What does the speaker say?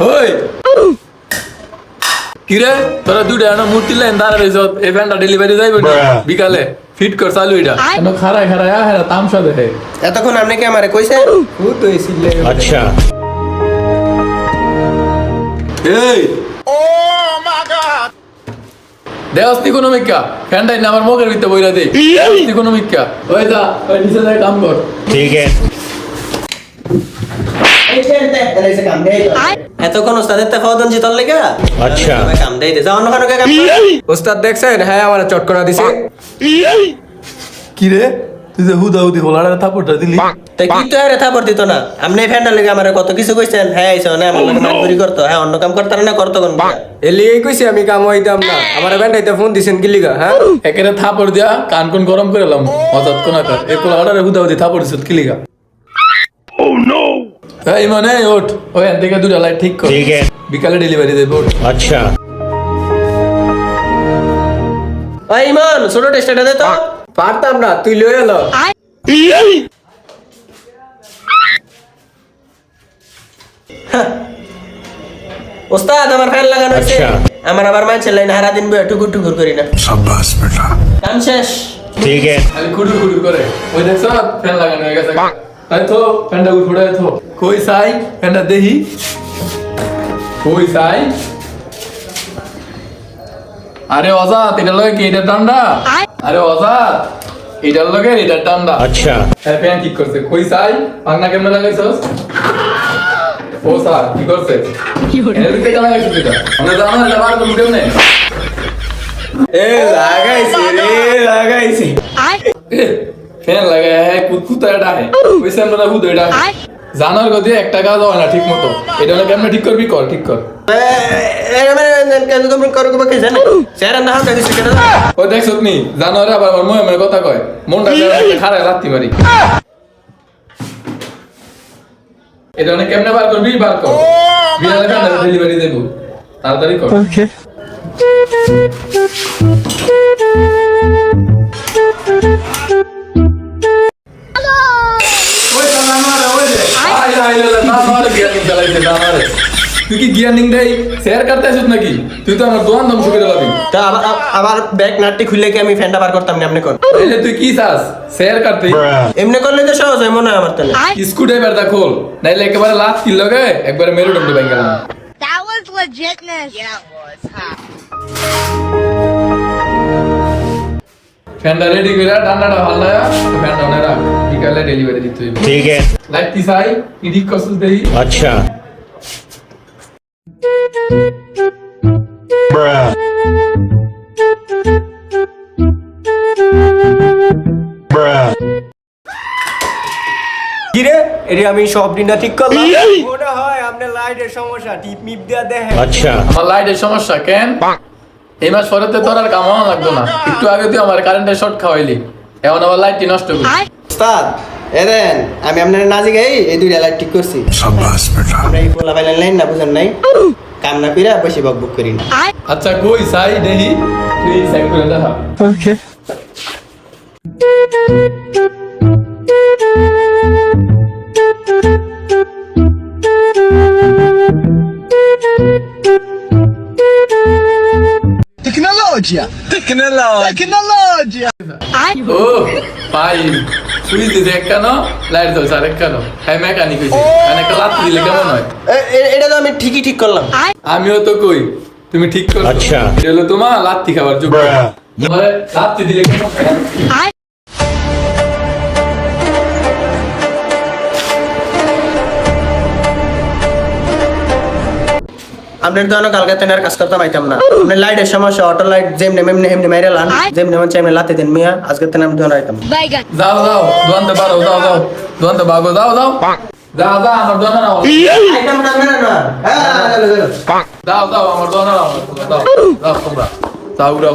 ওই। কিরে? তোরা দুটা এনো মূর্তি লাইন দাঁড়া এই ডেলিভারি বিকালে। ফিট কর চালু এটা। এনো খারা খারা আ হেরা তামসা দেখে এতক্ষণ আপনি কি আমারে কইছে? ও তো এসিলে আচ্ছা। এই। ও মা গড দেওয়াস ইকোনমিকা ফ্যানটাই আমার মুখের ভিতরে বইরা দে। ইয়ে। ওই ওই নিচে যাই কাম কর। ঠিক আছে। এতক্ষণ ওস্তাদের তে ফদন জিতল লেগা? আচ্ছা। কাম দেই দে অন্য কারও কাম ওস্তাদ দেখছেন? হ্যাঁ আমার চট দিছে। কি রে? তুই যে হুদা হুদি হোলাড়া থাপড়টা দিলি। তো কি তো এর থাপর দিত না? আপনি ফ্যান্ডার লেগে আমারে কত কিছু কইছেন? হ্যাঁ আইছো না আমার লগে মাইন্ড করতো। হ্যাঁ অন্য কাম করতার না করতো কোন এর লিগেই কইছি আমি কাম হইতাম না। আমার ব্যান্ডাইতে ফোন দিছেন কি লিগা হ্যাঁ? একেরে থাপড় দিয়া কান কোন গরম করে এলাম। অজাত কোন এ পোলা অর্ডারে হুদা হুদি থাপড় দিছত কি লিগা? এই মনে ওঠ। ওই এর দুটো লাইট ঠিক কর। ঠিক আছে। বিকালে ডেলিভারি দেবো আচ্ছা। ওই ইমন ছোট টেস্টটা দে তো। পারতাম না তুই লয়ে এলো। হ্যাঁ। ওস্তাদ আমার ফ্যান লাগানো আছে আচ্ছা। আমার আবার মানছে লাইন হারা দিন বই টুকুর টুকুর করি না। সাব্বাস বেটা। কাম শেষ। ঠিক আছে। খালি কুড়ুর কুড়ুর করে। ওই দেখছ ফ্যান লাগানো হয়ে গেছে। আইতো প্যান্ডা গুড় ফোড়া আইতো কই সাই? প্যান্ডা দেহি। কই সাই? আরে অজাত এটা লয় কি এটা ডান্ডা? আরে অজাত এটার লগে এটার ডান্ডা। আচ্ছা। হ্যাঁ প্যান ঠিক করছে। কই সাই? পান্না কেমন লাগাইছস? ও স্যার কি করছে? কি হলো? এর কে লাগাইছস এটা? মানে আমরা জানো এটা বার তুমি কেমনে এ লাগাইছি রে লাগাইছি। ফ্যান লাগায় হ্যাঁ কুতকুতা এটা হ্যাঁ ওইসে আমরা হুদ এটা জানার গদি একটা কাজ হয় না ঠিক মতো এটা হলে কেমনে ঠিক করবি কর ঠিক কর ও দেখছ নি জানোয়ারে আবার আমার মনে মনে কথা কয় মনটা খারাপ লাত্তি মারি এটা অনেক কেমনে বার করবি বার কর ফ্যান ডেলিভারি দেব তাড়াতাড়ি কর ওই তুই কি জ্ঞানিং দেই? শেয়ার করতে আসিস নাকি? তুই তো আমার দোয়ান তা আবার আবার ব্যাগ নাটটি খুলে কি আমি ফ্যানটা বার করতাম না? আপনি তাইলে তুই কি চাস? শেয়ার করতে এমনি করলে তো সহজ হয় মনে হয় আমার তাহলে। স্ক্রু ড্রাইভার দা খোল। নাইলে একেবারে লাত কিল লগে একবারে মেরুদণ্ড ভেঙে গেলাম। That was legitness. Yeah, it was. Huh? ফ্যানটা রেডি করে ডান্ডাটা ভাল্লায়া ফ্যানটা বিকালে ডেলিভারি দিতে ঠিক আছে। কসুস দেই আচ্ছা। কিরে আমি সব দিনটা ঠিক করলাম? মনে হয় আপনার লাইটের সমস্যা টিপ মিপ দেয়া দেখেন। আচ্ছা। আমার লাইটের সমস্যা কেন? এই মাস পরে তোর আর কামানো লাগতো না। একটু আগে তুই আমার কারেন্টের শর্ট খাওয়াইলি। এখন আবার লাইটটি নষ্ট করি উস্তাদ এদেন আমি আপনার নাজি গাই এই দুইটা লাইট ঠিক করছি। সাবাস বেটা। আমরা এই বলা বাইলেন লাইন না বুঝেন নাই? কাম না পিরা বসে বকবক করি না। আচ্ছা কই? সাই দেহি। তুই সাই করে দেখা। Okay Thank you. ও পাই সুইচ দিছে এক কেন লাইট জ্বলছে আরেক কেন হ্যাঁ মেকানিক হয়েছে মানে একটা লাত দিলে কেমন হয়? এটা তো আমি ঠিকই ঠিক করলাম। আমিও তো কই তুমি ঠিক করছ? আচ্ছা। এটা হলো তোমার লাত্তি খাবার যোগ্য। লাত্তি দিলে কেমন আপনার তো অনেক কালকে তেনার কাজ করতাম আইতাম না। আপনার লাইটের সমস্যা অটো লাইট যেমনি মেমনি হেমনি মাইরে লান। যেমনি মন চাইমনি লাতে দেন মিয়া আজকে তেন আমি ধরে আইতাম. যাও যাও দোয়ান্তে পারো যাও যাও। দোয়ান্তে ভাগো যাও যাও। যাও যাও আমার দোয়ানা নাও। আইতাম না না। না চলো, চলো। যাও যাও আমার দোয়ানা নাও। যাও যাও তোমরা। যাও উড়া